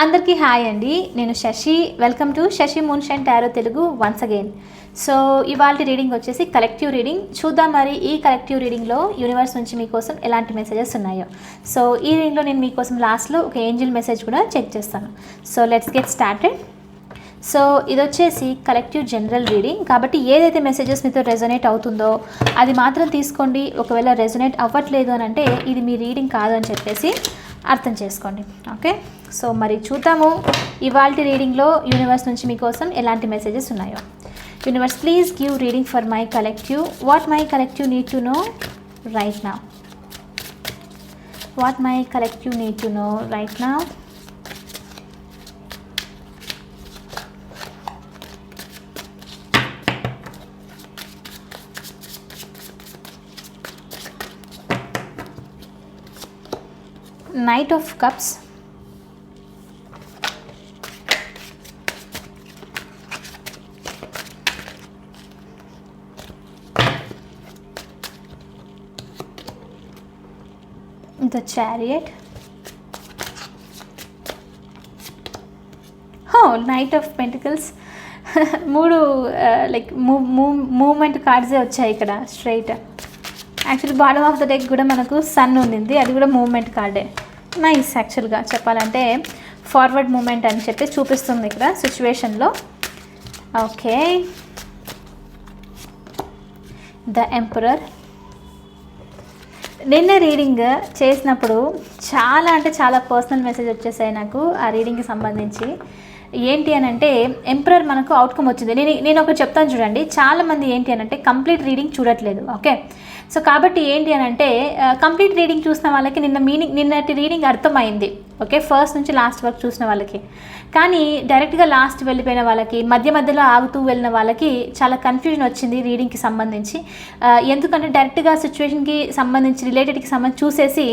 అందరికీ హాయ్ అండి. నేను Shashi. Welcome to Shashi మున్షన్ tarot Telugu once again so ఇవాళ రీడింగ్ వచ్చేసి కలెక్టివ్ రీడింగ్ చూద్దాం మరి ఈ కలెక్టివ్ రీడింగ్లో యూనివర్స్ నుంచి మీకోసం ఎలాంటి మెసేజెస్ ఉన్నాయో. సో ఈ రీడింగ్లో నేను మీకోసం లాస్ట్లో ఒక ఏంజిల్ మెసేజ్ కూడా చెక్ చేస్తాను. So let's get started so ఇది వచ్చేసి కలెక్టివ్ జనరల్ రీడింగ్ కాబట్టి ఏదైతే మెసేజెస్ మీతో రెజొనేట్ అవుతుందో అది మాత్రం తీసుకోండి. ఒకవేళ రెజొనేట్ అవ్వట్లేదు అని అంటే ఇది మీ రీడింగ్ కాదు అని చెప్పేసి అర్థం చేసుకోండి. ఓకే సో మరి చూద్దాము. ఇవాళ రీడింగ్లో యూనివర్స్ నుంచి మీకోసం ఎలాంటి మెసేజెస్ ఉన్నాయో. Universe please give reading for my collective what my collective need to know right నా what my collective need to know right నా Knight of Cups. The Chariot. Oh, Knight of Pentacles. మూడు like moment కార్డ్సే వచ్చాయి ఇక్కడ straight actually bottom of the deck కూడా మనకు sun ఉండింది అది కూడా మూమెంట్ కార్డే నైస్ యాక్చువల్గా చెప్పాలంటే ఫార్వర్డ్ మూమెంట్ అని చెప్పి చూపిస్తుంది ఇక్కడ సిచ్యువేషన్లో ఓకే ద ఎంపరర్ నిన్న రీడింగ్ చేసినప్పుడు చాలా అంటే చాలా పర్సనల్ మెసేజ్ వచ్చేసాయి నాకు ఆ రీడింగ్కి సంబంధించి. ఏంటి అని అంటే ఎంప్రర్ మనకు అవుట్కమ్ వచ్చింది. నేను నేను ఒకటి చెప్తాను చూడండి. చాలామంది ఏంటి అని అంటే కంప్లీట్ రీడింగ్ చూడట్లేదు. ఓకే? సో కాబట్టి ఏంటి అని అంటే కంప్లీట్ రీడింగ్ చూసిన వాళ్ళకి నిన్న మీనింగ్ నిన్నటి రీడింగ్ అర్థమైంది. ఓకే ఫస్ట్ నుంచి లాస్ట్ వరకు చూసిన వాళ్ళకి. కానీ డైరెక్ట్గా లాస్ట్ వెళ్ళిపోయిన వాళ్ళకి మధ్య మధ్యలో ఆగుతూ వెళ్ళిన వాళ్ళకి చాలా కన్ఫ్యూజన్ వచ్చింది రీడింగ్కి సంబంధించి. ఎందుకంటే డైరెక్ట్గా సిచ్యువేషన్కి సంబంధించి రిలేటెడ్కి సంబంధించి చూసేసి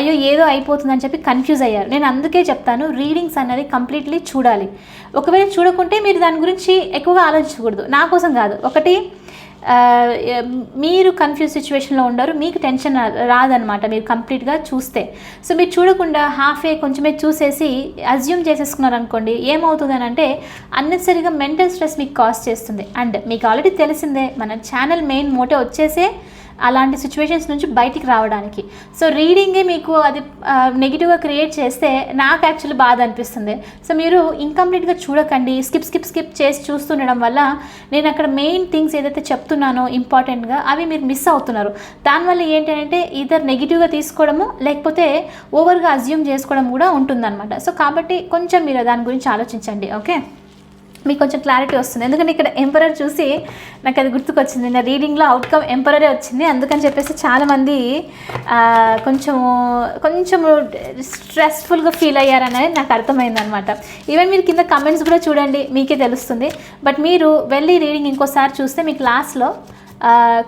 అయ్యో ఏదో అయిపోతుందని చెప్పి కన్ఫ్యూజ్ అయ్యారు. నేను అందుకే చెప్తాను రీడింగ్స్ అనేది కంప్లీట్లీ చూడాలి. ఒకవేళ చూడకుంటే మీరు దాని గురించి ఎక్కువగా ఆలోచించకూడదు. నా కోసం కాదు. ఒకటి మీరు కన్ఫ్యూజ్ సిచ్యువేషన్లో ఉండరు. మీకు టెన్షన్ రాదనమాట మీరు కంప్లీట్గా చూస్తే. సో మీరు చూడకుండా హాఫే కొంచెమే చూసేసి అజ్యూమ్ చేసేసుకున్నారు అనుకోండి ఏమవుతుంది అంటే అన్నెసరిగా మెంటల్ స్ట్రెస్ మీకు కాజ్ చేస్తుంది. అండ్ మీకు ఆల్రెడీ తెలిసిందే మన ఛానల్ మెయిన్ మోటే వచ్చేసే అలాంటి సిచ్యువేషన్స్ నుంచి బయటికి రావడానికి. సో రీడింగే మీకు అది నెగిటివ్గా క్రియేట్ చేస్తే నాకు యాక్చువల్లీ బాధ అనిపిస్తుంది. సో మీరు ఇన్కంప్లీట్గా చూడకండి. స్కిప్ స్కిప్ స్కిప్ చేసి చూస్తుండడం వల్ల నేను అక్కడ మెయిన్ థింగ్స్ ఏదైతే చెప్తున్నానో ఇంపార్టెంట్గా అవి మీరు మిస్ అవుతున్నారు. దానివల్ల ఏంటంటే ఇదర్ నెగిటివ్గా తీసుకోవడము లేకపోతే ఓవర్గా అజ్యూమ్ చేసుకోవడం కూడా ఉంటుందన్నమాట. సో కాబట్టి కొంచెం మీరు దాని గురించి ఆలోచించండి. ఓకే మీకు కొంచెం క్లారిటీ వస్తుంది. ఎందుకంటే ఇక్కడ ఎంపరర్ చూసి నాకు అది గుర్తుకొచ్చింది. నా రీడింగ్లో అవుట్కమ్ ఎంపరరే వచ్చింది. అందుకని చెప్పేసి చాలామంది కొంచెం కొంచెం స్ట్రెస్ఫుల్గా ఫీల్ అయ్యారనేది నాకు అర్థమైంది అనమాట ఈవెన్ మీరు కింద కమెంట్స్ కూడా చూడండి మీకే తెలుస్తుంది. బట్ మీరు వెళ్ళి రీడింగ్ ఇంకోసారి చూస్తే మీకు లాస్ట్లో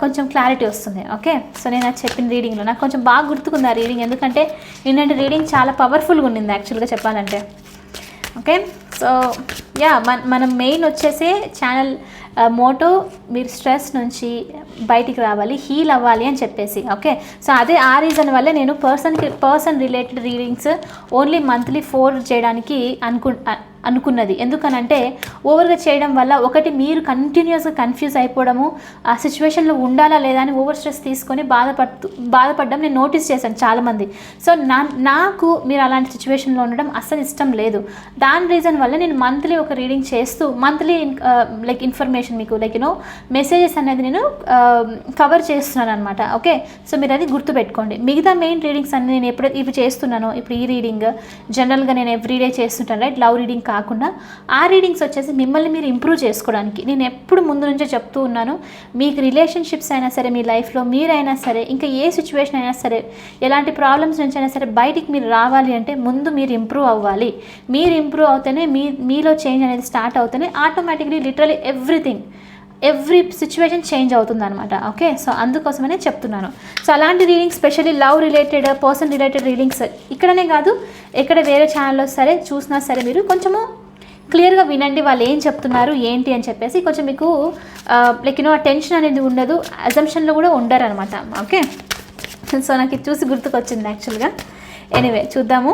కొంచెం క్లారిటీ వస్తుంది. ఓకే సో నేను అది చెప్పిన రీడింగ్లో నాకు కొంచెం బాగా గుర్తుకుంది ఆ రీడింగ్ ఎందుకంటే ఏంటంటే రీడింగ్ చాలా పవర్ఫుల్గా ఉండింది యాక్చువల్గా చెప్పాలంటే. ఓకే సో యా మన మనం మెయిన్ వచ్చేసి ఛానల్ మోటో మీరు స్ట్రెస్ నుంచి బయటికి రావాలి హీల్ అవ్వాలి అని చెప్పేసి ఓకే సో అదే ఆ రీజన్ వల్లే నేను పర్సన్కి person related readings only monthly four చేయడానికి అనుకు అనుకున్నది. ఎందుకనంటే ఓవర్గా చేయడం వల్ల ఒకటి మీరు కంటిన్యూస్గా కన్ఫ్యూజ్ అయిపోవడము ఆ సిచ్యువేషన్లో ఉండాలా లేదా అని ఓవర్ స్ట్రెస్ తీసుకొని బాధపడుతూ బాధపడడం నేను నోటీస్ చేశాను చాలామంది. సో నా నాకు మీరు అలాంటి సిచ్యువేషన్లో ఉండడం అస్సలు ఇష్టం లేదు. దాని రీజన్ వల్ల నేను మంత్లీ ఒక రీడింగ్ చేస్తూ మంత్లీ లైక్ ఇన్ఫర్మేషన్ మీకు లైక్ యూనో మెసేజెస్ అనేది నేను కవర్ చేస్తున్నాను అనమాట ఓకే సో మీరు అది గుర్తుపెట్టుకోండి. మిగతా మెయిన్ రీడింగ్స్ అన్ని నేను ఎప్పుడైతే ఇవి చేస్తున్నానో ఇప్పుడు ఈ రీడింగ్ జనరల్గా నేను ఎవ్రీడే చేస్తుంటాను రైట్ లవ్ రీడింగ్ కాకుండా ఆ రీడింగ్స్ వచ్చేసి మిమ్మల్ని మీరు ఇంప్రూవ్ చేసుకోవడానికి. నేను ఎప్పుడు ముందు నుంచే చెప్తూ ఉన్నాను మీకు రిలేషన్షిప్స్ అయినా సరే మీ లైఫ్లో మీరైనా సరే ఇంకా ఏ సిచ్యువేషన్ అయినా సరే ఎలాంటి ప్రాబ్లమ్స్ నుంచి అయినా సరే బయటికి మీరు రావాలి అంటే ముందు మీరు ఇంప్రూవ్ అవ్వాలి. మీరు ఇంప్రూవ్ అవుతేనే మీ మీలో చేంజ్ అనేది start అవుతేనే automatically literally everything every situation change అవుతుంది అనమాట ఓకే? సో అందుకోసమనే చెప్తున్నాను. సో అలాంటి readings specially love related person related readings ఇక్కడనే కాదు ఎక్కడ వేరే ఛానల్లో సరే చూసినా సరే మీరు కొంచెము క్లియర్గా వినండి వాళ్ళు ఏం చెప్తున్నారు ఏంటి అని చెప్పేసి కొంచెం మీకు లైక్ యూనో టెన్షన్ అనేది ఉండదు అజంప్షన్లో కూడా ఉండరు అనమాట ఓకే? సో నాకు ఇది చూసి గుర్తుకొచ్చింది యాక్చువల్గా. ఎనీవే చూద్దాము.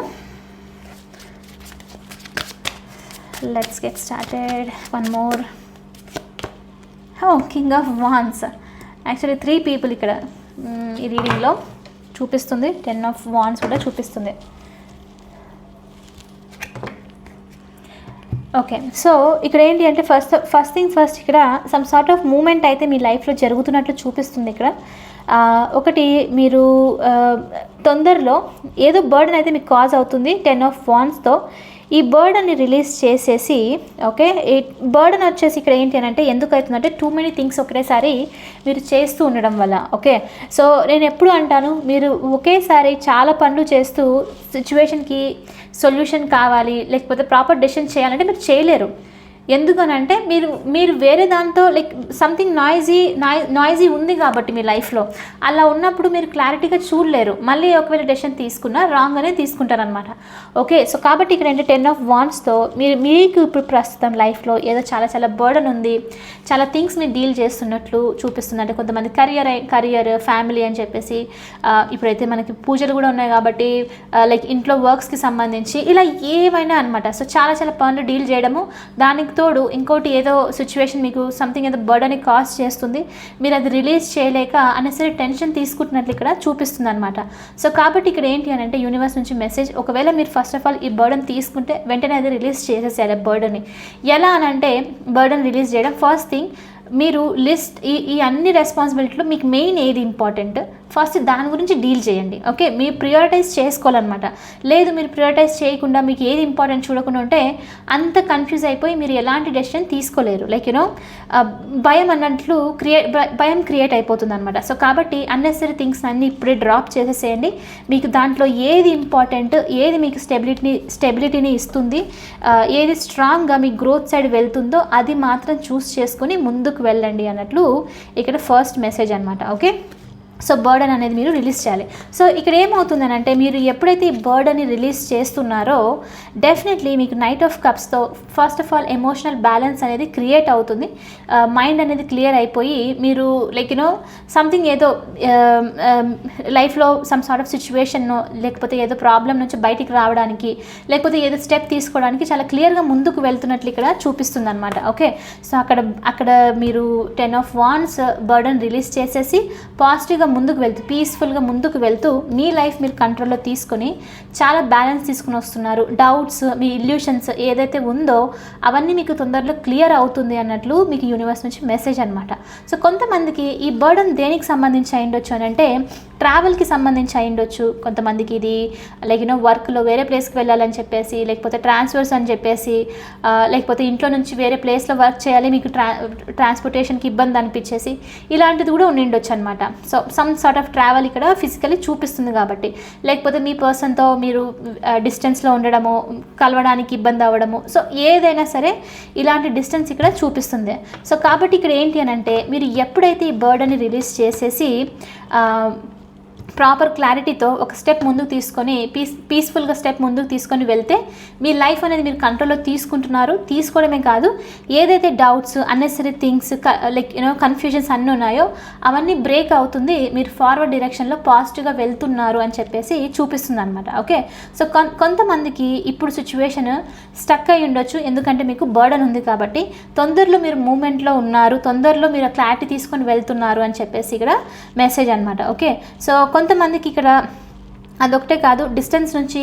Let's get started one more oh king of wands actually three people ఇక్కడ ఈ రీడింగ్లో చూపిస్తుంది. టెన్ ఆఫ్ వాన్స్ కూడా చూపిస్తుంది. ఓకే సో ఇక్కడ ఏంటి అంటే ఫస్ట్ ఫస్ట్ థింగ్ ఫస్ట్ ఇక్కడ సమ్ సార్ట్ ఆఫ్ మూమెంట్ అయితే మీ లైఫ్లో జరుగుతున్నట్లు చూపిస్తుంది ఇక్కడ. ఒకటి మీరు తొందరలో ఏదో బర్డన్ అయితే మీకు కాజ్ అవుతుంది టెన్ ఆఫ్ వాన్స్తో ఈ బర్డన్ని రిలీజ్ చేసేసి ఓకే ఈ బర్డన్ వచ్చేసి ఇక్కడ ఏంటి అని అంటే ఎందుకు అవుతుందంటే టూ మెనీ థింగ్స్ ఒకేసారి మీరు చేస్తూ ఉండడం వల్ల ఓకే. సో నేను ఎప్పుడు అంటాను మీరు ఒకేసారి చాలా పనులు చేస్తూ సిచ్యువేషన్కి సొల్యూషన్ కావాలి లేకపోతే ప్రాపర్ డెసిషన్ చేయాలంటే మీరు చేయలేరు. ఎందుకనంటే మీరు మీరు వేరే దాంతో లైక్ సంథింగ్ నాయిజీ నాయి నాయిజీ ఉంది కాబట్టి మీ లైఫ్లో. అలా ఉన్నప్పుడు మీరు క్లారిటీగా చూడలేరు. మళ్ళీ ఒకవేళ డెసిషన్ తీసుకున్నా రాంగ్ అనే తీసుకుంటారనమాట ఓకే సో కాబట్టి ఇక్కడ ఏంటంటే టెన్ ఆఫ్ వాన్స్తో మీరు మీకు ఇప్పుడు ప్రస్తుతం లైఫ్లో ఏదో చాలా చాలా బర్డన్ ఉంది. చాలా థింగ్స్ మీరు డీల్ చేస్తున్నట్లు చూపిస్తుంది. అంటే కొంతమంది కరియర్ కరియర్ ఫ్యామిలీ అని చెప్పేసి ఇప్పుడైతే మనకి పూజలు కూడా ఉన్నాయి కాబట్టి లైక్ ఇంట్లో వర్క్స్కి సంబంధించి ఇలా ఏవైనా అనమాట సో చాలా చాలా పనులు డీల్ చేయడము దానికి తోడు ఇంకోటి ఏదో సిచ్యువేషన్ మీకు సంథింగ్ ఏదో బర్డని కాస్ట్ చేస్తుంది మీరు అది రిలీజ్ చేయలేక అనేసరి టెన్షన్ తీసుకుంటున్నట్లు ఇక్కడ చూపిస్తుంది అనమాట సో కాబట్టి ఇక్కడ ఏంటి అని అంటే యూనివర్స్ నుంచి మెసేజ్ ఒకవేళ మీరు ఫస్ట్ ఆఫ్ ఆల్ ఈ బర్డన్ తీసుకుంటే వెంటనే అది రిలీజ్ చేసేసేయాలి బర్డన్ని ఎలా అని అంటే బర్డన్ రిలీజ్ చేయడం ఫస్ట్ థింగ్ మీరు లిస్ట్ ఈ ఈ అన్ని రెస్పాన్సిబిలిటీలో మీకు మెయిన్ ఏది ఇంపార్టెంట్ ఫస్ట్ దాని గురించి డీల్ చేయండి. ఓకే? మీరు ప్రియారిటైజ్ చేసుకోవాలన్నమాట. లేదు మీరు ప్రియారిటైజ్ చేయకుండా మీకు ఏది ఇంపార్టెంట్ చూడకుండా ఉంటే అంత కన్ఫ్యూజ్ అయిపోయి మీరు ఎలాంటి డెసిషన్ తీసుకోలేరు. లైక్ యూనో uh, భయం అన్నట్లు క్రియేట్ భయం క్రియేట్ అయిపోతుంది అనమాట సో కాబట్టి అన్నెసరీ థింగ్స్ అన్ని ఇప్పుడే డ్రాప్ చేసేసేయండి. మీకు దాంట్లో ఏది ఇంపార్టెంట్ ఏది మీకు స్టెబిలిటీని స్టెబిలిటీని ఇస్తుంది uh, ఏది స్ట్రాంగ్గా మీ గ్రోత్ సైడ్ వెళ్తుందో అది మాత్రం చూస్ చేసుకుని ముందుకు వెళ్ళండి అన్నట్లు ఇక్కడ ఫస్ట్ మెసేజ్ అనమాట ఓకే సో బర్డన్ అనేది మీరు రిలీజ్ చేయాలి. సో ఇక్కడ ఏమవుతుందని అంటే మీరు ఎప్పుడైతే ఈ బర్డన్ని రిలీజ్ చేస్తున్నారో డెఫినెట్లీ మీకు knight of కప్స్తో first of all emotional balance అనేది క్రియేట్ అవుతుంది. మైండ్ అనేది క్లియర్ అయిపోయి మీరు లైక్ యూనో సంథింగ్ ఏదో లైఫ్లో సమ్ సార్ట్ ఆఫ్ సిచ్యువేషన్ లేకపోతే ఏదో ప్రాబ్లం నుంచి బయటికి రావడానికి లేకపోతే ఏదో స్టెప్ తీసుకోవడానికి చాలా క్లియర్గా ముందుకు వెళ్తున్నట్లు ఇక్కడ చూపిస్తుంది అనమాట ఓకే? సో అక్కడ అక్కడ మీరు ten of wands burden release చేసేసి పాజిటివ్గా ముందుకు వెళ్తూ పీస్ఫుల్గా ముందుకు వెళ్తూ మీ లైఫ్ మీరు కంట్రోల్లో తీసుకొని చాలా బ్యాలెన్స్ తీసుకుని వస్తున్నారు. డౌట్స్ మీ ఇల్యూషన్స్ ఏదైతే ఉందో అవన్నీ మీకు తొందరలో క్లియర్ అవుతుంది అన్నట్లు మీకు యూనివర్స్ నుంచి మెసేజ్ అనమాట సో కొంతమందికి ఈ బర్డన్ దేనికి సంబంధించి అయి అని అంటే ట్రావెల్కి సంబంధించి అయ్యుండొచ్చు కొంతమందికి ఇది లైక్ యూనో వర్క్లో వేరే ప్లేస్కి వెళ్ళాలని చెప్పేసి లేకపోతే ట్రాన్స్ఫర్స్ అని చెప్పేసి లేకపోతే ఇంట్లో నుంచి వేరే ప్లేస్లో వర్క్ చేయాలి మీకు ట్రా ట్రాన్స్పోర్టేషన్కి ఇబ్బంది అనిపించేసి ఇలాంటిది కూడా ఉండి ఉండొచ్చు అనమాట so some sort of travel ఇక్కడ ఫిజికలీ చూపిస్తుంది కాబట్టి. లేకపోతే మీ పర్సన్తో మీరు డిస్టెన్స్లో ఉండడము కలవడానికి ఇబ్బంది అవ్వడము సో ఏదైనా సరే ఇలాంటి డిస్టెన్స్ ఇక్కడ చూపిస్తుంది. సో కాబట్టి ఇక్కడ ఏంటి అని అంటే మీరు ఎప్పుడైతే ఈ బర్డన్ని రిలీజ్ చేసేసి ప్రాపర్ క్లారిటీతో ఒక స్టెప్ ముందుకు తీసుకొని పీస్ పీస్ఫుల్గా స్టెప్ ముందుకు తీసుకొని వెళ్తే మీ లైఫ్ అనేది మీరు కంట్రోల్లో తీసుకుంటున్నారు. తీసుకోవడమే కాదు ఏదైతే doubts unnecessary things like you know confusions అన్నీ ఉన్నాయో అవన్నీ బ్రేక్ అవుతుంది మీరు ఫార్వర్డ్ డైరెక్షన్లో పాజిటివ్గా వెళ్తున్నారు అని చెప్పేసి చూపిస్తుంది అనమాట ఓకే సో కొన్ కొంతమందికి ఇప్పుడు సిచ్యువేషన్ స్టక్ అయి ఉండొచ్చు ఎందుకంటే మీకు బర్డన్ ఉంది కాబట్టి తొందరలో మీరు మూమెంట్లో ఉన్నారు తొందరలో మీరు క్లారిటీ తీసుకొని వెళ్తున్నారు అని చెప్పేసి ఇక్కడ మెసేజ్ అనమాట ఓకే సో కొంతమందికి ఇక్కడ అదొకటే కాదు డిస్టెన్స్ నుంచి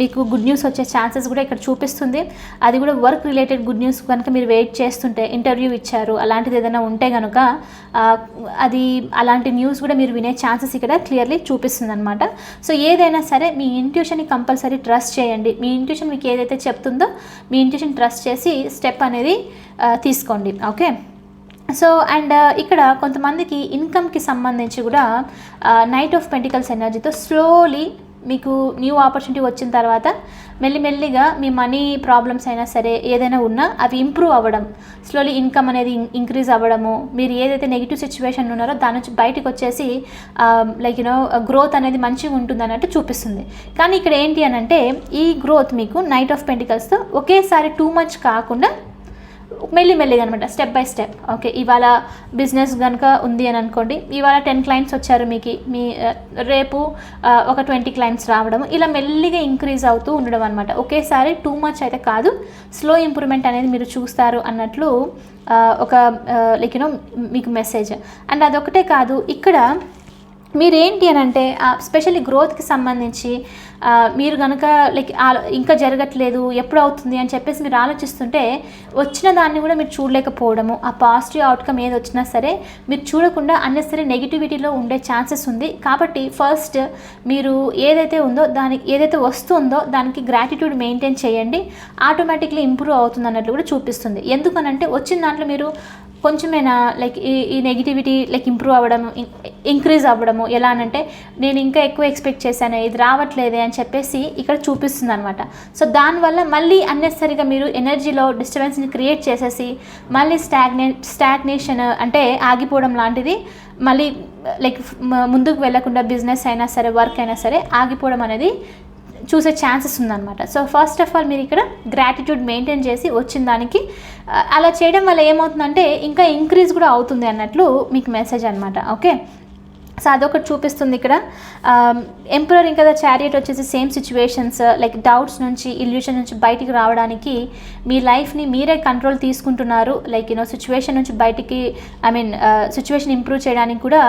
మీకు గుడ్ న్యూస్ వచ్చే ఛాన్సెస్ కూడా ఇక్కడ చూపిస్తుంది. అది కూడా వర్క్ రిలేటెడ్ గుడ్ న్యూస్ కనుక మీరు వెయిట్ చేస్తుంటే ఇంటర్వ్యూ ఇచ్చారు అలాంటిది ఏదైనా ఉంటే కనుక అది అలాంటి న్యూస్ కూడా మీరు వినే ఛాన్సెస్ ఇక్కడ క్లియర్లీ చూపిస్తుంది అనమాట సో ఏదైనా సరే మీ ఇంట్యూషన్ని కంపల్సరీ ట్రస్ట్ చేయండి. మీ ఇంట్యూషన్ మీకు ఏదైతే చెప్తుందో మీ ఇంట్యూషన్ ట్రస్ట్ చేసి స్టెప్ అనేది తీసుకోండి. ఓకే సో అండ్ uh, ఇక్కడ కొంతమందికి ఇన్కమ్కి సంబంధించి కూడా నైట్ ఆఫ్ పెంటికల్స్ ఎనర్జీతో స్లోలీ మీకు న్యూ ఆపర్చునిటీ వచ్చిన తర్వాత మెల్లిమెల్లిగా మీ మనీ ప్రాబ్లమ్స్ అయినా సరే ఏదైనా ఉన్నా అవి ఇంప్రూవ్ అవ్వడం స్లోలీ ఇన్కమ్ అనేది ఇంక్రీజ్ అవ్వడము మీరు ఏదైతే నెగిటివ్ సిచ్యువేషన్ ఉన్నారో దాని నుంచి బయటకు వచ్చేసి లైక్ యూనో గ్రోత్ అనేది మంచిగా ఉంటుంది అన్నట్టు చూపిస్తుంది. కానీ ఇక్కడ ఏంటి అని అంటే ఈ గ్రోత్ మీకు నైట్ ఆఫ్ పెంటికల్స్తో ఒకేసారి టూ మచ్ కాకుండా మెల్లి మెల్లిగా అనమాట స్టెప్ బై స్టెప్ ఓకే ఇవాళ బిజినెస్ కనుక ఉంది అని అనుకోండి ఇవాళ టెన్ క్లయింట్స్ వచ్చారు మీకు మీ uh, రేపు uh, ఒక ట్వంటీ క్లయింట్స్ రావడం ఇలా మెల్లిగా ఇంక్రీజ్ అవుతూ ఉండడం అనమాట ఒకేసారి టూ మచ్ అయితే కాదు స్లో ఇంప్రూవ్మెంట్ అనేది మీరు చూస్తారు అన్నట్లు uh, ఒక లైక్ యూనో మీకు మెసేజ్ అండ్ అదొకటే కాదు ఇక్కడ మీరేంటి అని అంటే స్పెషల్లీ గ్రోత్కి సంబంధించి మీరు కనుక లైక్ ఇంకా జరగట్లేదు ఎప్పుడు అవుతుంది అని చెప్పేసి మీరు ఆలోచిస్తుంటే వచ్చిన దాన్ని కూడా మీరు చూడలేకపోవడము ఆ పాజిటివ్ అవుట్కమ్ ఏది వచ్చినా సరే మీరు చూడకుండా అన్నెసరీ నెగిటివిటీలో ఉండే ఛాన్సెస్ ఉంది. కాబట్టి ఫస్ట్ మీరు ఏదైతే ఉందో దానికి ఏదైతే వస్తుందో దానికి గ్రాటిట్యూడ్ మెయింటైన్ చేయండి. ఆటోమేటిక్లీ ఇంప్రూవ్ అవుతుంది అన్నట్లు కూడా చూపిస్తుంది. ఎందుకనంటే వచ్చిన దాంట్లో మీరు కొంచెమైనా లైక్ ఈ ఈ నెగిటివిటీ లైక్ ఇంప్రూవ్ అవ్వడం ఇంక్రీజ్ అవ్వడము ఎలా అనంటే నేను ఇంకా ఎక్కువ ఎక్స్పెక్ట్ చేశాను ఇది రావట్లేదే అని చెప్పేసి ఇక్కడ చూపిస్తుంది అనమాట సో దానివల్ల మళ్ళీ అన్నెసరిగా మీరు ఎనర్జీలో డిస్టర్బెన్స్ని క్రియేట్ చేసేసి మళ్ళీ స్టాగ్నే స్టాగ్నేషన్ అంటే ఆగిపోవడం లాంటిది మళ్ళీ లైక్ ముందుకు వెళ్ళకుండా బిజినెస్ అయినా సరే వర్క్ అయినా సరే ఆగిపోవడం అనేది చూసే ఛాన్సెస్ ఉందన్నమాట. సో ఫస్ట్ ఆఫ్ ఆల్ మీరు ఇక్కడ గ్రాటిట్యూడ్ మెయింటైన్ చేసి వచ్చిన దానికి అలా చేయడం వల్ల ఏమవుతుందంటే ఇంకా ఇంక్రీజ్ కూడా అవుతుంది అన్నట్లు మీకు మెసేజ్ అనమాట ఓకే సో అదొకటి చూపిస్తుంది ఇక్కడ. ఎంపరర్ ఇంకా చారియట్ వచ్చేసి సేమ్ సిచ్యువేషన్స్ లైక్ డౌట్స్ నుంచి ఇల్యూషన్ నుంచి బయటికి రావడానికి మీ లైఫ్ని మీరే కంట్రోల్ తీసుకుంటున్నారు. లైక్ యూనో సిచ్యువేషన్ నుంచి బయటికి ఐ మీన్ సిచ్యువేషన్ ఇంప్రూవ్ చేయడానికి కూడా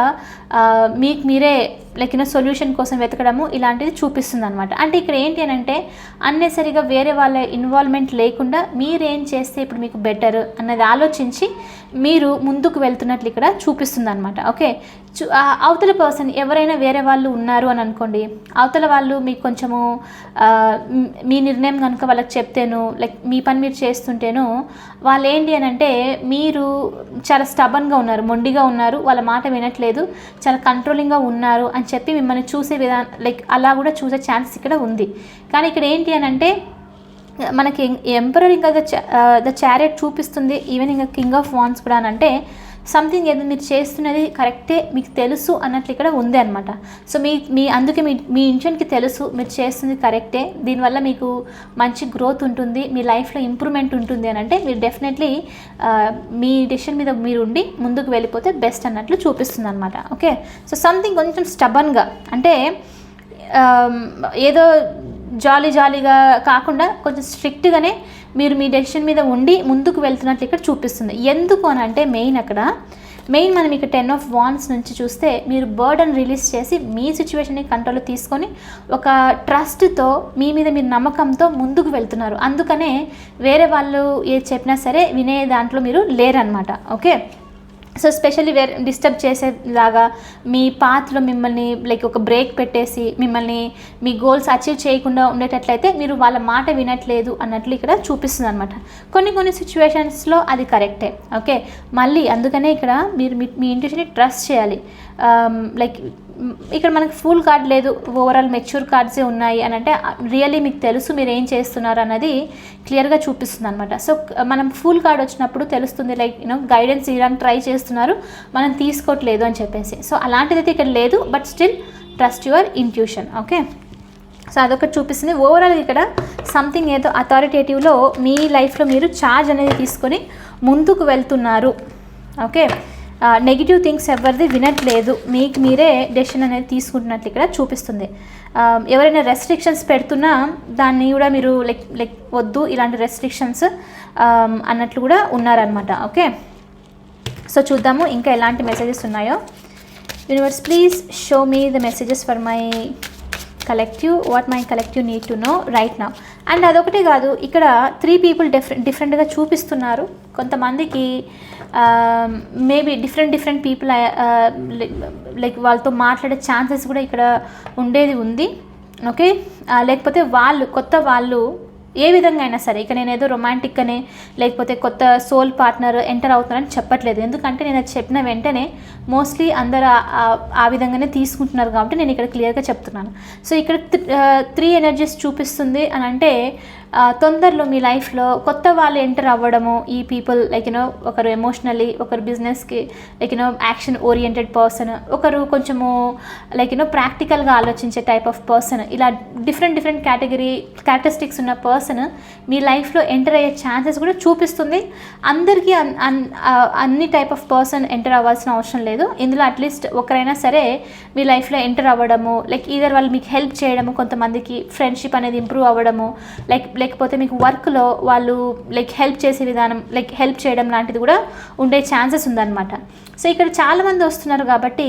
మీకు మీరే లైక్ యూనో సొల్యూషన్ కోసం వెతకడము ఇలాంటిది చూపిస్తుంది అనమాట అంటే ఇక్కడ ఏంటి అని అంటే అన్నెసరిగా వేరే వాళ్ళ ఇన్వాల్వ్మెంట్ లేకుండా మీరేం చేస్తే ఇప్పుడు మీకు బెటర్ అన్నది ఆలోచించి మీరు ముందుకు వెళ్తున్నట్లు ఇక్కడ చూపిస్తుంది అనమాట ఓకే అవతల పర్సన్ ఎవరైనా వేరే వాళ్ళు ఉన్నారు అని అనుకోండి అవతల వాళ్ళు మీకు కొంచెము మీ నిర్ణయం కనుక వాళ్ళకి చెప్తేను లైక్ మీ పని మీరు చేస్తుంటేను వాళ్ళు ఏంటి అని అంటే మీరు చాలా స్టబన్గా ఉన్నారు మొండిగా ఉన్నారు వాళ్ళ మాట వినట్లేదు చాలా కంట్రోలింగ్గా ఉన్నారు అని చెప్పి మిమ్మల్ని చూసే విధానం లైక్ అలా కూడా చూసే ఛాన్స్ ఇక్కడ ఉంది. కానీ ఇక్కడ ఏంటి అని అంటే మనకి ఎంపరర్ ఇంకా ద చారియట్ uh, చూపిస్తుంది. ఈవెన్ ఇంకా కింగ్ ఆఫ్ వాన్స్ కూడా అని అంటే సంథింగ్ ఏదో మీరు చేస్తున్నది కరెక్టే మీకు తెలుసు అన్నట్లు ఇక్కడ ఉంది అనమాట సో మీ మీ అందుకే మీ మీ ఇంటెన్కి తెలుసు మీరు చేస్తుంది కరెక్టే దీనివల్ల మీకు మంచి గ్రోత్ ఉంటుంది మీ లైఫ్లో ఇంప్రూవ్మెంట్ ఉంటుంది అని అంటే మీరు డెఫినెట్లీ మీ డెసిషన్ మీద మీరు ఉండి ముందుకు వెళ్ళిపోతే బెస్ట్ అన్నట్లు చూపిస్తుంది అనమాట ఓకే సో సంథింగ్ కొంచెం స్టబన్గా అంటే ఏదో జాలీ జాలీగా కాకుండా కొంచెం స్ట్రిక్ట్గానే మీరు మీ డెసిషన్ మీద ఉండి ముందుకు వెళ్తున్నట్లు ఇక్కడ చూపిస్తుంది. ఎందుకు అని అంటే మెయిన్ అక్కడ మెయిన్ మనం ఇక్కడ టెన్ ఆఫ్ వాన్స్ నుంచి చూస్తే మీరు బర్డన్ రిలీజ్ చేసి మీ సిచ్యువేషన్ని కంట్రోల్ తీసుకొని ఒక ట్రస్ట్తో మీ మీద మీరు నమ్మకంతో ముందుకు వెళ్తున్నారు. అందుకనే వేరే వాళ్ళు ఏది చెప్పినా సరే వినే దాంట్లో మీరు లేరనమాట ఓకే సో స్పెషల్లీ వేరే డిస్టర్బ్ చేసేలాగా మీ పాత్లో మిమ్మల్ని లైక్ ఒక బ్రేక్ పెట్టేసి మిమ్మల్ని మీ గోల్స్ అచీవ్ చేయకుండా ఉండేటట్లయితే మీరు వాళ్ళ మాట వినట్లేదు అన్నట్లు ఇక్కడ చూపిస్తుంది అనమాట కొన్ని కొన్ని సిచ్యువేషన్స్లో అది కరెక్టే ఓకే మళ్ళీ అందుకనే ఇక్కడ మీరు మీ మీ ఇంట్యూషన్ని ట్రస్ట్ చేయాలి. Um, లైక్ ఇక్కడ మనకు ఫుల్ కార్డ్ లేదు ఓవరాల్ మెచ్యూర్ కార్డ్సే ఉన్నాయి అని అంటే uh, రియల్లీ మీకు తెలుసు మీరు ఏం చేస్తున్నారు అన్నది క్లియర్గా చూపిస్తుంది అనమాట సో uh, మనం ఫుల్ కార్డ్ వచ్చినప్పుడు తెలుస్తుంది లైక్ యూనో గైడెన్స్ ఇవ్వడానికి ట్రై చేస్తున్నారు మనం తీసుకోవట్లేదు అని చెప్పేసి. సో అలాంటిదైతే ఇక్కడ లేదు but still trust your intuition okay so అదొకటి చూపిస్తుంది. ఓవరాల్ ఇక్కడ సంథింగ్ ఏదో అథారిటేటివ్లో మీ లైఫ్లో మీరు ఛార్జ్ అనేది తీసుకొని ముందుకు వెళ్తున్నారు ఓకే నెగిటివ్ థింగ్స్ ఎవరిది వినట్లేదు. మీకు మీరే డెసిషన్ అనేది తీసుకుంటున్నట్లు ఇక్కడ చూపిస్తుంది. ఎవరైనా రెస్ట్రిక్షన్స్ పెడుతున్నా దాన్ని కూడా మీరు లైక్ లైక్ వద్దు ఇలాంటి రెస్ట్రిక్షన్స్ అన్నట్లు కూడా ఉన్నారనమాట ఓకే? సో చూద్దాము ఇంకా ఎలాంటి మెసేజెస్ ఉన్నాయో. Universe please show me the messages for my collective what my collective need to know right నా అండ్ అదొకటే కాదు ఇక్కడ త్రీ పీపుల్ డిఫరెంట్ డిఫరెంట్గా చూపిస్తున్నారు. కొంతమందికి maybe different different people like వాళ్ళతో మాట్లాడే ఛాన్సెస్ కూడా ఇక్కడ ఉండేది ఉంది. ఓకే uh, లేకపోతే వాళ్ళు కొత్త వాళ్ళు ఏ విధంగా అయినా సరే ఇక నేను ఏదో రొమాంటిక్ అనే లేకపోతే కొత్త సోల్ పార్ట్నర్ ఎంటర్ అవుతున్నారని చెప్పట్లేదు. ఎందుకంటే నేను అది చెప్పిన వెంటనే మోస్ట్లీ అందరు ఆ- విధంగానే తీసుకుంటున్నారు కాబట్టి నేను ఇక్కడ క్లియర్గా చెప్తున్నాను. సో ఇక్కడ త్రీ ఎనర్జీస్ చూపిస్తుంది అని అంటే తొందరలో మీ లైఫ్లో కొత్త వాళ్ళు ఎంటర్ అవ్వడము ఈ పీపుల్ లైక్ యూనో ఒకరు ఎమోషనల్లీ ఒకరు బిజినెస్కి like you know action oriented person ఒకరు కొంచెము లైక్ యూనో ప్రాక్టికల్గా ఆలోచించే టైప్ ఆఫ్ పర్సన్ ఇలా డిఫరెంట్ డిఫరెంట్ కేటగిరీ క్యారెక్టరిస్టిక్స్ ఉన్న పర్సన్ మీ లైఫ్లో ఎంటర్ అయ్యే ఛాన్సెస్ కూడా చూపిస్తుంది. అందరికీ అన్- అన్- అన్ని టైప్ ఆఫ్ పర్సన్ ఎంటర్ అవ్వాల్సిన అవసరం లేదు. ఇందులో అట్లీస్ట్ ఒకరైనా సరే మీ లైఫ్లో ఎంటర్ అవ్వడము లైక్ ఈధర్ వాళ్ళు మీకు హెల్ప్ చేయడము కొంతమందికి ఫ్రెండ్షిప్ అనేది ఇంప్రూవ్ అవ్వడము లైక్ లేకపోతే మీకు వర్క్లో వాళ్ళు లైక్ హెల్ప్ చేసే విధానం లైక్ హెల్ప్ చేయడం లాంటిది కూడా ఉండే ఛాన్సెస్ ఉందన్నమాట. సో ఇక్కడ చాలామంది వస్తున్నారు కాబట్టి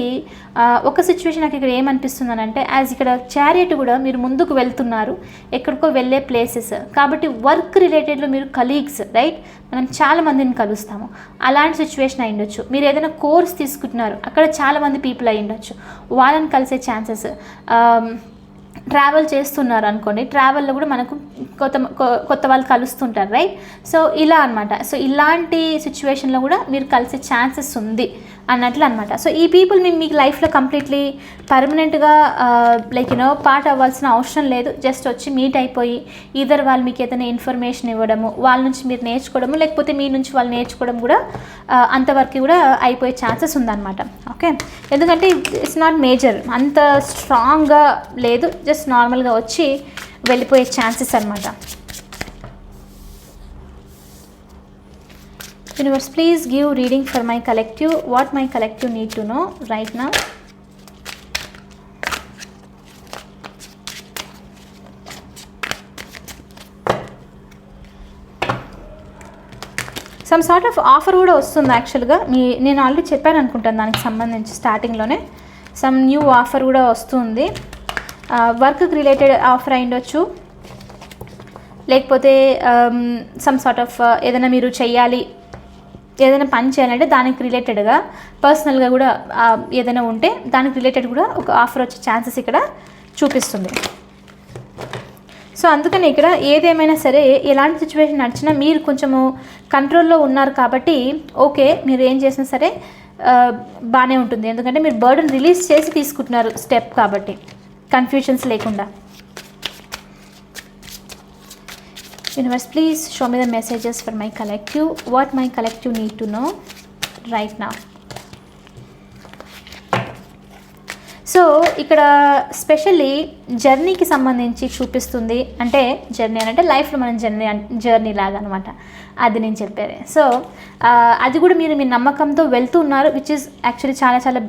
ఒక సిచ్యువేషన్ నాకు ఇక్కడ ఏమనిపిస్తుంది అంటే యాజ్ ఇక్కడ చారియట్ కూడా మీరు ముందుకు వెళ్తున్నారు ఎక్కడికో వెళ్ళే ప్లేసెస్ కాబట్టి వర్క్ రిలేటెడ్లో మీరు కలీగ్స్ రైట్ మనం చాలా మందిని కలుస్తాము. అలాంటి సిచ్యువేషన్ అయి ఉండొచ్చు. మీరు ఏదైనా కోర్స్ తీసుకుంటున్నారు అక్కడ చాలామంది పీపుల్ అయి ఉండొచ్చు. వాళ్ళని కలిసే ఛాన్సెస్ ట్రావెల్ చేస్తున్నారు అనుకోండి ట్రావెల్లో కూడా మనకు కొత్త కొ- కొత్త వాళ్ళు కలుస్తుంటారు రైట్ సో ఇలా అనమాట సో ఇలాంటి సిచ్యువేషన్లో కూడా మీరు కలిసే ఛాన్సెస్ ఉంది. అన్నట్లు అనమాట సో ఈ పీపుల్ మేము మీకు లైఫ్లో కంప్లీట్లీ పర్మనెంట్గా లైక్ యూనో పార్ట్ అవ్వాల్సిన అవసరం లేదు. జస్ట్ వచ్చి మీట్ అయిపోయి ఈధర్ వాళ్ళు మీకు ఏదైనా ఇన్ఫర్మేషన్ ఇవ్వడము వాళ్ళ నుంచి మీరు నేర్చుకోవడము లేకపోతే మీ నుంచి వాళ్ళు నేర్చుకోవడం కూడా అంతవరకు కూడా అయిపోయే ఛాన్సెస్ ఉందన్నమాట. ఓకే ఎందుకంటే ఇట్స్ నాట్ మేజర్ అంత స్ట్రాంగ్గా లేదు. జస్ట్ నార్మల్గా వచ్చి వెళ్ళిపోయే ఛాన్సెస్ అనమాట universe please give reading for my collective what my collective need to know right నా సమ్ సార్ట్ ఆఫ్ ఆఫర్ కూడా వస్తుంది యాక్చువల్గా మీ నేను ఆల్రెడీ చెప్పాను అనుకుంటాను దానికి సంబంధించి స్టార్టింగ్లోనే సమ్ న్యూ ఆఫర్ కూడా వస్తుంది. వర్క్కి రిలేటెడ్ ఆఫర్ అయి ఉండొచ్చు లేకపోతే సమ్ సార్ట్ ఆఫ్ ఏదైనా మీరు చెయ్యాలి ఏదైనా పని చేయాలంటే దానికి రిలేటెడ్గా పర్సనల్గా కూడా ఏదైనా ఉంటే దానికి రిలేటెడ్ కూడా ఒక ఆఫర్ వచ్చే ఛాన్సెస్ ఇక్కడ చూపిస్తుంది. సో అందుకని ఇక్కడ ఏదేమైనా సరే ఎలాంటి సిచ్యువేషన్ నడిచినా మీరు కొంచెము కంట్రోల్లో ఉన్నారు కాబట్టి ఓకే మీరు ఏం చేసినా సరే బాగానే ఉంటుంది. ఎందుకంటే మీరు బర్డన్ రిలీజ్ చేసి తీసుకుంటున్నారు స్టెప్ కాబట్టి కన్ఫ్యూషన్స్ లేకుండా. Universe please show me the messages for my collective what my collective need to know right నా సో ఇక్కడ స్పెషల్లీ జర్నీకి సంబంధించి చూపిస్తుంది అంటే జర్నీ అని అంటే లైఫ్లో మనం జర్నీ జర్నీ లాగా అనమాట అది నేను చెప్పేది. సో అది కూడా మీరు మీ నమ్మకంతో వెళ్తూ ఉన్నారు విచ్ ఇస్ యాక్చువల్లీ చాలా చాలా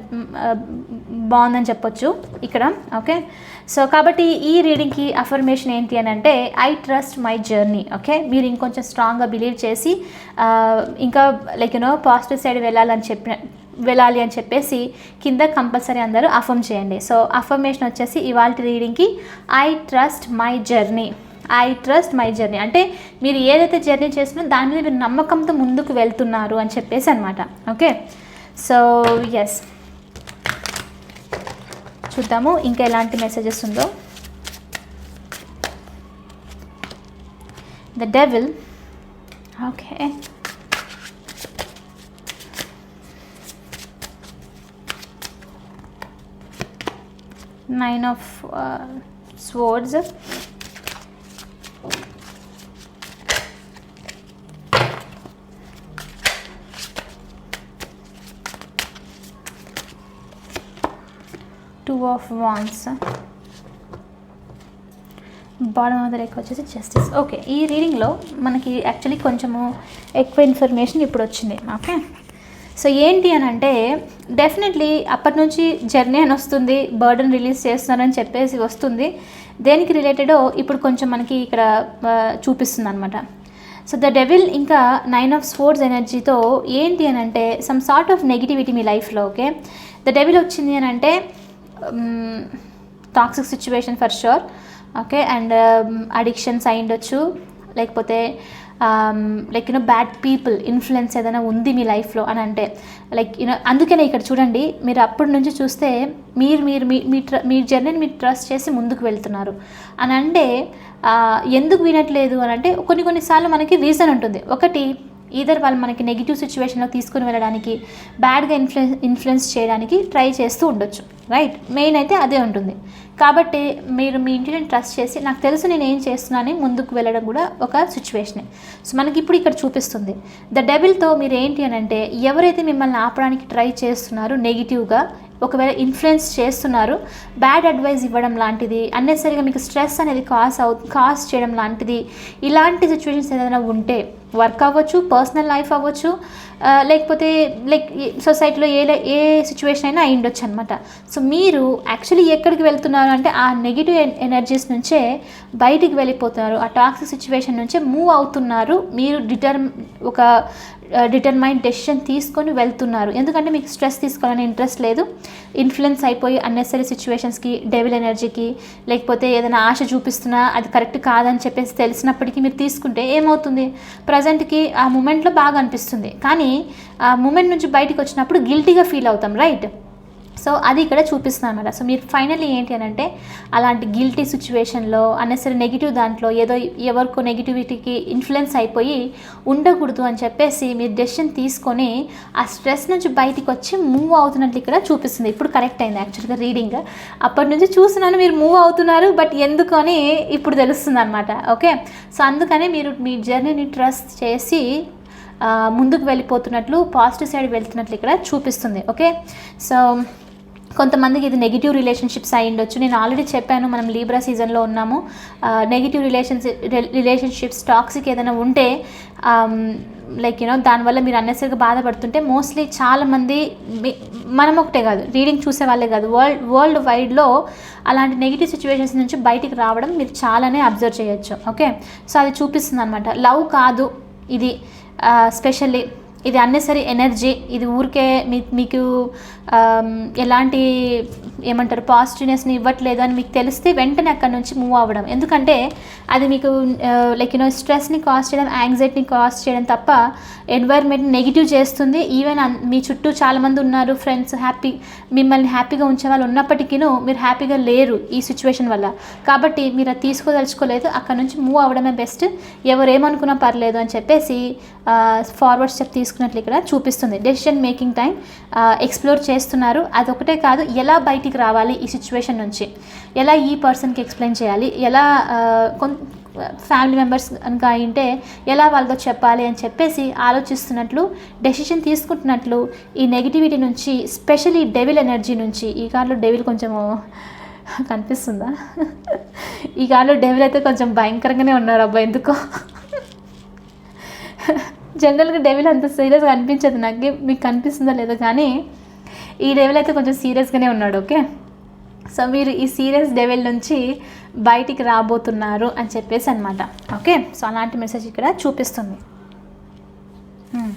బాగుందని చెప్పొచ్చు ఇక్కడ ఓకే సో కాబట్టి ఈ రీడింగ్కి అఫర్మేషన్ ఏంటి అని అంటే I trust my journey okay మీరు ఇంకొంచెం స్ట్రాంగ్గా బిలీవ్ చేసి ఇంకా లైక్ యూనో పాజిటివ్ సైడ్ వెళ్ళాలని చెప్పిన వెళ్ళాలి అని చెప్పేసి కింద కంపల్సరీ అందరూ అఫర్మ్ చేయండి. సో అఫర్మేషన్ వచ్చేసి ఇవాళ రీడింగ్కి I trust my journey I trust my journey అంటే మీరు ఏదైతే జర్నీ చేసినా దాని మీద మీరు నమ్మకంతో ముందుకు వెళ్తున్నారు అని చెప్పేసి అనమాట ఓకే సో ఎస్ చూద్దాము. ఇంకా ఎలాంటి మెసేజెస్ ఉందో. The devil okay nine of uh, swords two of wands. Bottom of the deck వచ్చేసి జస్టిస్ ఓకే ఈ రీడింగ్లో మనకి యాక్చువల్లీ కొంచెము ఎక్కువ ఇన్ఫర్మేషన్ ఇప్పుడు వచ్చింది. ఓకే సో ఏంటి అని అంటే డెఫినెట్లీ అప్పటి నుంచి జర్నీ అని వస్తుంది బర్డన్ రిలీజ్ చేస్తున్నారని చెప్పేసి వస్తుంది. దేనికి రిలేటెడో ఇప్పుడు కొంచెం మనకి ఇక్కడ చూపిస్తుంది అనమాట సో ద డెవిల్ ఇంకా నైన్ ఆఫ్ స్పోర్ట్స్ ఎనర్జీతో ఏంటి అని అంటే సమ్ సార్ట్ ఆఫ్ నెగిటివిటీ మీ లైఫ్లో ఓకే ద డెవిల్ వచ్చింది అని అంటే toxic situation for sure okay and addictions అయి ఉండొచ్చు లేకపోతే like you know bad people influence ఏదైనా ఉంది మీ లైఫ్లో అని అంటే లైక్ యూనో అందుకనే ఇక్కడ చూడండి మీరు అప్పటి నుంచి చూస్తే మీరు మీరు మీ మీ ట్ర మీ జర్నీని మీరు ట్రస్ట్ చేసి ముందుకు వెళ్తున్నారు. అని అంటే ఎందుకు వినట్లేదు అని అంటే కొన్ని కొన్నిసార్లు మనకి రీజన్ ఉంటుంది. ఒకటి ఈధర్ వాళ్ళు మనకి నెగిటివ్ సిచ్యువేషన్లో తీసుకుని వెళ్ళడానికి బ్యాడ్గా ఇన్ఫ్లుయెన్స్ ఇన్ఫ్లుయెన్స్ చేయడానికి ట్రై చేస్తూ ఉండొచ్చు రైట్ మెయిన్ అయితే అదే ఉంటుంది. కాబట్టి మీరు మీ ఇంటిని ట్రస్ట్ చేసి నాకు తెలుసు నేను ఏం చేస్తున్నానని ముందుకు వెళ్ళడం కూడా ఒక సిచ్యువేషనే సో మనకి ఇప్పుడు ఇక్కడ చూపిస్తుంది. ద డెబిల్తో మీరు ఏంటి అని అంటే ఎవరైతే మిమ్మల్ని ఆపడానికి ట్రై చేస్తున్నారో నెగిటివ్గా ఒకవేళ ఇన్ఫ్లుయెన్స్ చేస్తున్నారు బ్యాడ్ అడ్వైజ్ ఇవ్వడం లాంటిది అన్నెసరిగా మీకు స్ట్రెస్ అనేది కాస్ అవు కాస్ చేయడం లాంటిది ఇలాంటి సిచ్యువేషన్స్ ఏదైనా ఉంటే వర్క్ అవ్వచ్చు పర్సనల్ లైఫ్ అవ్వచ్చు లేకపోతే లైక్ సొసైటీలో ఏ ఏ సిచ్యువేషన్ అయినా అయి ఉండొచ్చు అనమాట సో మీరు యాక్చువల్లీ ఎక్కడికి వెళ్తున్నారు అంటే ఆ నెగిటివ్ ఎనర్జీస్ నుంచే బయటికి వెళ్ళిపోతున్నారు ఆ టాక్సిక్ సిచ్యువేషన్ నుంచే మూవ్ అవుతున్నారు. మీరు డిటర్ ఒక డిటర్మైన్ డెసిషన్ తీసుకొని వెళ్తున్నారు. ఎందుకంటే మీకు స్ట్రెస్ తీసుకోవాలని ఇంట్రెస్ట్ లేదు. ఇన్ఫ్లుయెన్స్ అయిపోయి అన్నెసరీ సిచ్యువేషన్స్కి డెవిల్ ఎనర్జీకి లేకపోతే ఏదైనా ఆశ చూపిస్తున్నా అది కరెక్ట్ కాదని చెప్పేసి తెలిసినప్పటికీ మీరు తీసుకుంటే ఏమవుతుంది? ప్ర ప్రజెంట్కి ఆ మూమెంట్లో బాగా అనిపిస్తుంది. కానీ ఆ మూమెంట్ నుంచి బయటికి వచ్చినప్పుడు గిల్టీగా ఫీల్ అవుతాం రైట్? సో అది ఇక్కడ చూపిస్తున్నాను అనమాట సో మీరు ఫైనల్లీ ఏంటి అని అంటే అలాంటి గిల్టీ సిచ్యువేషన్లో అనేసరి నెగిటివ్ దాంట్లో ఏదో ఎవరికో నెగిటివిటీకి ఇన్ఫ్లుయెన్స్ అయిపోయి ఉండకూడదు అని చెప్పేసి మీరు డెసిషన్ తీసుకొని ఆ స్ట్రెస్ నుంచి బయటికి వచ్చి మూవ్ అవుతున్నట్లు ఇక్కడ చూపిస్తుంది. ఇప్పుడు కరెక్ట్ అయింది యాక్చువల్గా రీడింగ్ అప్పటి నుంచి చూస్తున్నాను మీరు మూవ్ అవుతున్నారు బట్ ఎందుకు అని ఇప్పుడు తెలుస్తుంది అనమాట ఓకే సో అందుకనే మీరు మీ జర్నీని ట్రస్ట్ చేసి ముందుకు వెళ్ళిపోతున్నట్లు పాజిటివ్ సైడ్ వెళ్తున్నట్లు ఇక్కడ చూపిస్తుంది. ఓకే సో కొంతమందికి ఇది నెగిటివ్ రిలేషన్షిప్స్ అయి ఉండొచ్చు. నేను ఆల్రెడీ చెప్పాను మనం లీబ్రా సీజన్లో ఉన్నాము. నెగిటివ్ రిలేషన్స్ రిలేషన్షిప్స్ టాక్సిక్ ఏదైనా ఉంటే లైక్ యూనో దానివల్ల మీరు అన్నెసరిగా బాధపడుతుంటే మోస్ట్లీ చాలామంది మనం ఒకటే కాదు రీడింగ్ చూసే వాళ్ళే కాదు. వరల్డ్ వరల్డ్ వైడ్లో అలాంటి నెగిటివ్ సిచ్యువేషన్స్ నుంచి బయటికి రావడం మీరు చాలానే అబ్జర్వ్ చేయొచ్చు. ఓకే సో అది చూపిస్తుంది అనమాట లవ్ కాదు ఇది స్పెషల్లీ ఇది అన్నెసరీ ఎనర్జీ ఇది ఊరికే మీ మీకు ఎలాంటి ఏమంటారు పాజిటివ్నెస్ని ఇవ్వట్లేదు అని మీకు తెలిస్తే వెంటనే అక్కడ నుంచి మూవ్ అవ్వడం. ఎందుకంటే అది మీకు లైక్ యూనో స్ట్రెస్ని కాస్ట్ చేయడం యాంగ్జైటీని కాస్ట్ చేయడం తప్ప ఎన్వైర్న్మెంట్ నెగిటివ్ చేస్తుంది. ఈవెన్ మీ చుట్టూ చాలామంది ఉన్నారు ఫ్రెండ్స్ హ్యాపీ మిమ్మల్ని హ్యాపీగా ఉంచే వాళ్ళు ఉన్నప్పటికీ మీరు హ్యాపీగా లేరు ఈ సిచ్యువేషన్ వల్ల. కాబట్టి మీరు అది తీసుకోదలుచుకోలేదు అక్కడ నుంచి మూవ్ అవ్వడమే బెస్ట్ ఎవరు ఏమనుకున్నా పర్లేదు అని చెప్పేసి ఫార్వర్డ్ స్టెప్ తీసుకున్నట్లు ఇక్కడ చూపిస్తుంది. డెసిషన్ మేకింగ్ టైం ఎక్స్ప్లోర్ చేస్తున్నారు. అదొకటే కాదు ఎలా బయటికి రావాలి ఈ సిచ్యువేషన్ నుంచి. ఎలా ఈ పర్సన్కి ఎక్స్ప్లెయిన్ చేయాలి? ఎలా కొంత ఫ్యామిలీ మెంబర్స్ కనుక అయింటే ఎలా వాళ్ళతో చెప్పాలి అని చెప్పేసి ఆలోచిస్తున్నట్లు డెసిషన్ తీసుకుంటున్నట్లు ఈ నెగిటివిటీ నుంచి స్పెషల్లీ డెవిల్ ఎనర్జీ నుంచి ఈ కార్లో డెవిల్ కొంచెము కనిపిస్తుందా? ఈ కార్లో డెవిల్ అయితే కొంచెం భయంకరంగానే ఉన్నారు అబ్బా ఎందుకో? జనరల్గా డెవిల్ అంత సీరియస్గా అనిపించదు నాకు మీకు కనిపిస్తుందో లేదో కానీ ఈ డెవిల్ అయితే కొంచెం సీరియస్గానే ఉన్నాడు ఓకే సో మీరు ఈ సీరియస్ డెవెల్ నుంచి బయటికి రాబోతున్నారు అని చెప్పేసి అనమాట ఓకే సో అలాంటి మెసేజ్ ఇక్కడ చూపిస్తుంది. Hmm.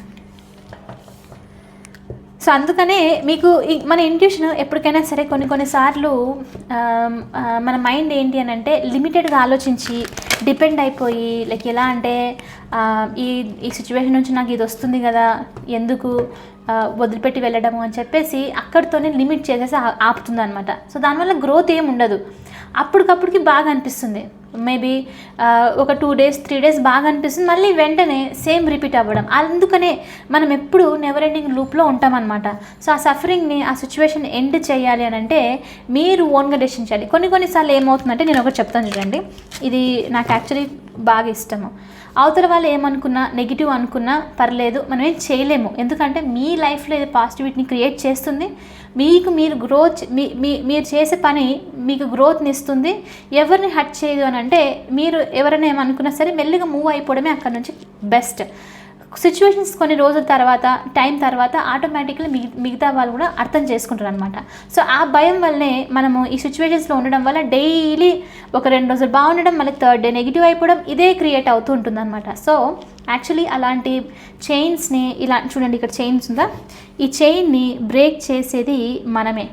సో అందుకనే మీకు ఈ- మన ఇంట్యూషన్ ఎప్పటికైనా సరే కొన్ని కొన్నిసార్లు um, uh, మన మైండ్ ఏంటి అని అంటే లిమిటెడ్గా ఆలోచించి డిపెండ్ అయిపోయి లైక్ ఎలా అంటే uh, ఈ ఈ సిచ్యువేషన్ నుంచి నాకు ఇది వస్తుంది కదా ఎందుకు? వదిలిపెట్టి వెళ్ళడము అని చెప్పేసి అక్కడితోనే లిమిట్ చేసేసి ఆపుతుంది అనమాట సో దానివల్ల గ్రోత్ ఏమి ఉండదు. అప్పటికప్పటికి బాగా అనిపిస్తుంది. మేబీ ఒక టూ డేస్ త్రీ డేస్ బాగా అనిపిస్తుంది. మళ్ళీ వెంటనే సేమ్ రిపీట్ అవ్వడం. అందుకనే మనం ఎప్పుడు నెవర్ ఎండింగ్ లూప్లో ఉంటామన్నమాట. సో ఆ సఫరింగ్ని ఆ సిచ్యువేషన్ ఎండ్ చేయాలి అని అంటే మీరు ఓన్గా డెసిషన్ చేయాలి. కొన్ని కొన్నిసార్లు ఏమవుతుందంటే నేను ఒకటి చెప్తాను చూడండి. ఇది నాకు యాక్చువల్లీ బాగా ఇష్టము. అవతల వాళ్ళు ఏమనుకున్నా నెగిటివ్ అనుకున్నా పర్లేదు మనం ఏం చేయలేము. ఎందుకంటే మీ లైఫ్లో ఇది పాజిటివిటీని క్రియేట్ చేస్తుంది. మీకు మీరు గ్రోత్ మీ మీ మీరు చేసే పని మీకు గ్రోత్ని ఇస్తుంది. ఎవరిని హట్ చేయదు అని అంటే మీరు ఎవరైనా ఏమనుకున్నా సరే మెల్లిగా మూవ్ అయిపోవడమే అక్కడ నుంచి బెస్ట్ సిచ్యువేషన్స్ కొన్ని రోజుల తర్వాత టైం తర్వాత ఆటోమేటిక్గా మిగి మిగతా వాళ్ళు కూడా అర్థం చేసుకుంటారు అనమాట సో ఆ భయం వల్లనే మనము ఈ సిచ్యువేషన్స్లో ఉండడం వల్ల డైలీ ఒక రెండు రోజులు బాగుండడం మళ్ళీ థర్డ్ డే నెగిటివ్ అయిపోవడం ఇదే క్రియేట్ అవుతూ ఉంటుందన్నమాట. సో యాక్చువల్లీ అలాంటి చైన్స్ని ఇలా చూడండి ఇక్కడ చైన్స్ ఉందా? ఈ చైన్ని బ్రేక్ చేసేది మనమే.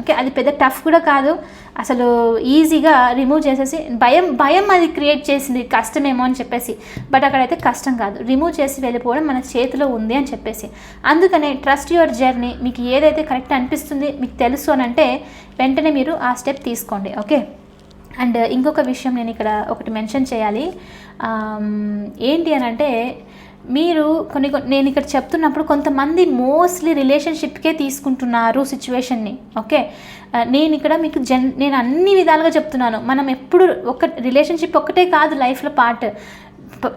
ఓకే అది పెద్ద టఫ్ కూడా కాదు. అసలు ఈజీగా రిమూవ్ చేసేసి భయం భయం అది క్రియేట్ చేసింది కష్టమేమో అని చెప్పేసి. బట్ అక్కడైతే కష్టం కాదు. రిమూవ్ చేసి వెళ్ళిపోవడం మన చేతిలో ఉంది అని చెప్పేసి. అందుకనే ట్రస్ట్ యువర్ జర్నీ మీకు ఏదైతే కరెక్ట్ అనిపిస్తుంది మీకు తెలుసు అని అంటే వెంటనే మీరు ఆ స్టెప్ తీసుకోండి ఓకే అండ్ ఇంకొక విషయం నేను ఇక్కడ ఒకటి మెన్షన్ చేయాలి. ఏంటి అని అంటే మీరు కొన్ని నేను ఇక్కడ చెప్తున్నప్పుడు కొంతమంది మోస్ట్లీ రిలేషన్షిప్కే తీసుకుంటున్నారు సిచ్యువేషన్ని ఓకే? నేను ఇక్కడ మీకు జన్ నేను అన్ని విధాలుగా చెప్తున్నాను. మనం ఎప్పుడు ఒక రిలేషన్షిప్ ఒక్కటే కాదు లైఫ్లో పార్ట్.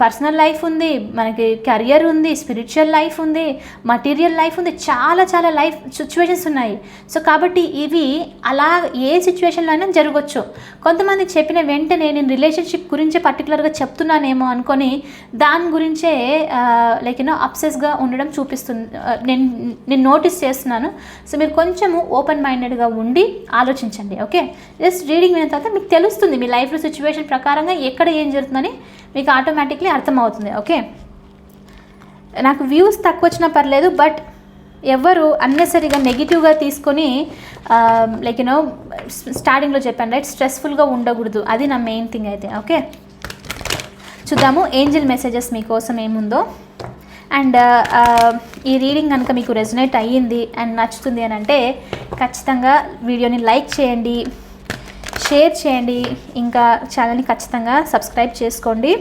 పర్సనల్ లైఫ్ ఉంది మనకి కెరియర్ ఉంది స్పిరిచువల్ లైఫ్ ఉంది మటీరియల్ లైఫ్ ఉంది చాలా చాలా లైఫ్ సిచ్యువేషన్స్ ఉన్నాయి. సో కాబట్టి ఇవి అలా ఏ సిచ్యువేషన్లో అయినా జరగవచ్చు కొంతమంది చెప్పిన వెంటనే నేను రిలేషన్షిప్ గురించి పర్టికులర్గా చెప్తున్నానేమో అనుకొని దాని గురించే లైక్ యూనో అప్సెస్గా ఉండడం చూపిస్తుంది నేను నేను నోటీస్ చేస్తున్నాను. సో మీరు కొంచెము ఓపెన్ మైండెడ్గా ఉండి ఆలోచించండి ఓకే జస్ట్ రీడింగ్ విన్న తర్వాత మీకు తెలుస్తుంది మీ లైఫ్లో సిచ్యువేషన్ ప్రకారంగా ఎక్కడ ఏం జరుగుతుందని. మీకు ఆటోమేటిక్లీ అర్థమవుతుంది ఓకే నాకు వ్యూస్ తక్కువ వచ్చినా పర్లేదు బట్ ఎవరు అన్నెసరిగా నెగిటివ్గా తీసుకొని లైక్ యూనో స్టార్టింగ్లో చెప్పాను రైట్ స్ట్రెస్ఫుల్గా ఉండకూడదు. అది నా మెయిన్ థింగ్ అయితే ఓకే చూద్దాము ఏంజిల్ మెసేజెస్ మీకోసం ఏముందో. అండ్ uh, uh, ఈ రీడింగ్ కనుక మీకు రెజొనేట్ అయ్యింది అండ్ నచ్చుతుంది అని అంటే ఖచ్చితంగా వీడియోని లైక్ చేయండి. షేర్ చేయండి. ఇంకా ఛానల్ని ఖచ్చితంగా సబ్స్క్రైబ్ చేసుకోండి.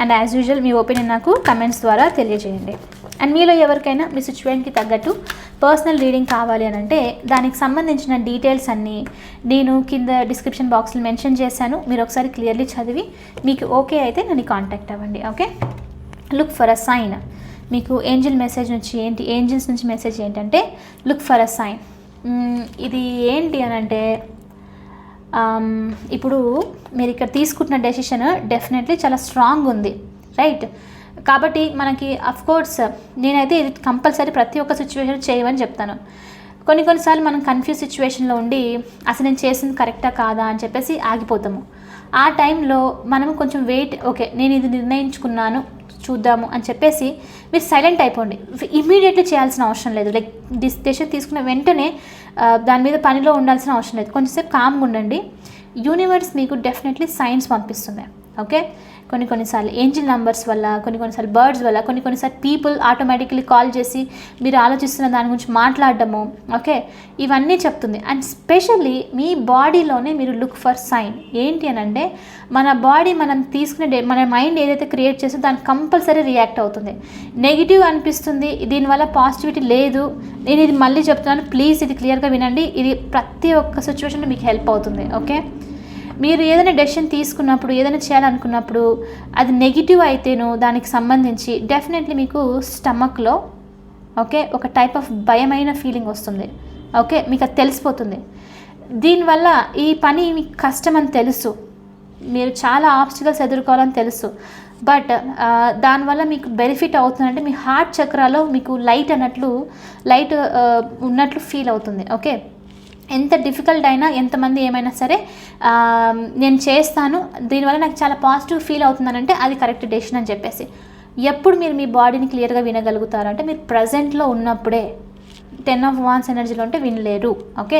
అండ్ యాజ్ యూజువల్ మీ ఒపీనియన్ నాకు కమెంట్స్ ద్వారా తెలియజేయండి. అండ్ మీలో ఎవరికైనా మీ సిచ్యువేషన్కి తగ్గట్టు పర్సనల్ రీడింగ్ కావాలి అని అంటే దానికి సంబంధించిన డీటెయిల్స్ అన్నీ నేను కింద డిస్క్రిప్షన్ బాక్స్లో మెన్షన్ చేశాను. మీరు ఒకసారి క్లియర్లీ చదివి మీకు ఓకే అయితే నన్ను కాంటాక్ట్ అవ్వండి. Okay look for a sign మీకు ఏంజిల్ మెసేజ్ నుంచి ఏంటి ఏంజిల్స్ నుంచి మెసేజ్ ఏంటంటే లుక్ ఫర్ అ సైన్ ఇది ఏంటి అని అంటే ఇప్పుడు మీరు ఇక్కడ తీసుకుంటున్న డెసిషన్ డెఫినెట్లీ చాలా స్ట్రాంగ్ ఉంది రైట్ కాబట్టి మనకి కోర్స్ నేనైతే ఇది కంపల్సరీ ప్రతి ఒక్క సిచ్యువేషన్ చేయమని చెప్తాను. కొన్ని కొన్నిసార్లు మనం కన్ఫ్యూజ్ సిచ్యువేషన్లో ఉండి అసలు నేను చేసింది కరెక్టా కాదా అని చెప్పేసి ఆగిపోతాము. ఆ టైంలో మనము కొంచెం వెయిట్ ఓకే నేను ఇది నిర్ణయించుకున్నాను చూద్దాము అని చెప్పేసి మీరు సైలెంట్ అయిపోండి. ఇమీడియట్లీ చేయాల్సిన అవసరం లేదు. లైక్ డిస్ డెసిషన్ తీసుకున్న వెంటనే దాని మీద పనిలో ఉండాల్సిన అవసరం లేదు. కొంచెంసేపు కామ్గా ఉండండి. యూనివర్స్ మీకు డెఫినెట్లీ సైన్స్ పంపిస్తుంది. ఓకే కొన్ని కొన్నిసార్లు ఏంజిల్ నంబర్స్ వల్ల కొన్ని కొన్నిసార్లు బర్డ్స్ వల్ల కొన్ని కొన్నిసార్లు పీపుల్ ఆటోమేటిక్లీ కాల్ చేసి మీరు ఆలోచిస్తున్న దాని గురించి మాట్లాడడము ఓకే? ఇవన్నీ చెప్తుంది. అండ్ స్పెషల్లీ మీ బాడీలోనే మీరు లుక్ ఫర్ సైన్. ఏంటి అని అంటే మన బాడీ మనం తీసుకునే డే- మన మైండ్ ఏదైతే క్రియేట్ చేస్తే దానికి కంపల్సరీ రియాక్ట్ అవుతుంది. నెగిటివ్ అనిపిస్తుంది దీనివల్ల పాజిటివిటీ లేదు. నేను ఇది మళ్ళీ చెప్తున్నాను ప్లీజ్ ఇది క్లియర్గా వినండి. ఇది ప్రతి ఒక్క సిచ్యువేషన్లో మీకు హెల్ప్ అవుతుంది ఓకే? మీరు ఏదైనా డెసిషన్ తీసుకున్నప్పుడు ఏదైనా చేయాలనుకున్నప్పుడు అది నెగిటివ్ అయితేనో దానికి సంబంధించి డెఫినెట్లీ మీకు స్టమక్లో ఓకే ఒక టైప్ ఆఫ్ భయమైన ఫీలింగ్ వస్తుంది. ఓకే మీకు అది తెలిసిపోతుంది. దీనివల్ల ఈ పని మీకు కష్టం అని తెలుసు. మీరు చాలా ఆబ్స్టికల్స్ ఎదుర్కోవాలని తెలుసు. బట్ దానివల్ల మీకు బెనిఫిట్ అవుతుందంటే మీ హార్ట్ చక్రాలో మీకు లైట్ అన్నట్లు లైట్ ఉన్నట్లు ఫీల్ అవుతుంది. ఓకే ఎంత డిఫికల్ట్ అయినా ఎంతమంది ఏమైనా సరే నేను చేస్తాను దీనివల్ల నాకు చాలా పాజిటివ్ ఫీల్ అవుతుందనంటే అది కరెక్ట్ డెసిషన్ అని చెప్పేసి. ఎప్పుడు మీరు మీ బాడీని క్లియర్గా వినగలుగుతారంటే మీరు ప్రజెంట్లో ఉన్నప్పుడే టెన్ ఆఫ్ వాన్స్ ఎనర్జీలో ఉంటే వినలేరు ఓకే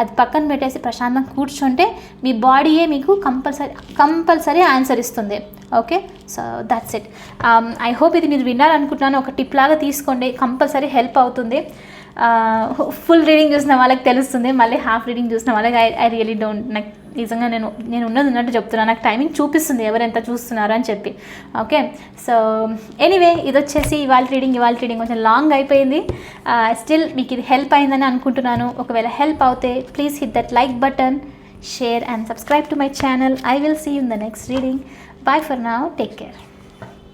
అది పక్కన పెట్టేసి ప్రశాంతంగా కూర్చుంటే మీ బాడీయే మీకు కంపల్సరీ కంపల్సరీ ఆన్సర్ ఇస్తుంది okay so that's it I hope ఇది మీరు వినాలనుకుంటున్నాను. ఒక టిప్ లాగా తీసుకోండి. కంపల్సరీ హెల్ప్ అవుతుంది. ఫుల్ రీడింగ్ చూసిన వాళ్ళకి తెలుస్తుంది. మళ్ళీ హాఫ్ రీడింగ్ చూసిన వాళ్ళకి ఐ ఐ రియలీ డోంట్ నాకు నిజంగా నేను నేను ఉన్నది ఉన్నట్టు చెప్తున్నాను నాకు టైమింగ్ చూపిస్తుంది ఎవరు ఎంత చూస్తున్నారు అని చెప్పి. ఓకే సో ఎనీవే ఇది వచ్చేసి ఇవాళ రీడింగ్ ఇవాళ రీడింగ్ కొంచెం లాంగ్ అయిపోయింది. స్టిల్ మీకు ఇది హెల్ప్ అయిందని అనుకుంటున్నాను. ఒకవేళ హెల్ప్ అవుతే please hit that like button share and subscribe to my channel I will see in the next reading bye for now take care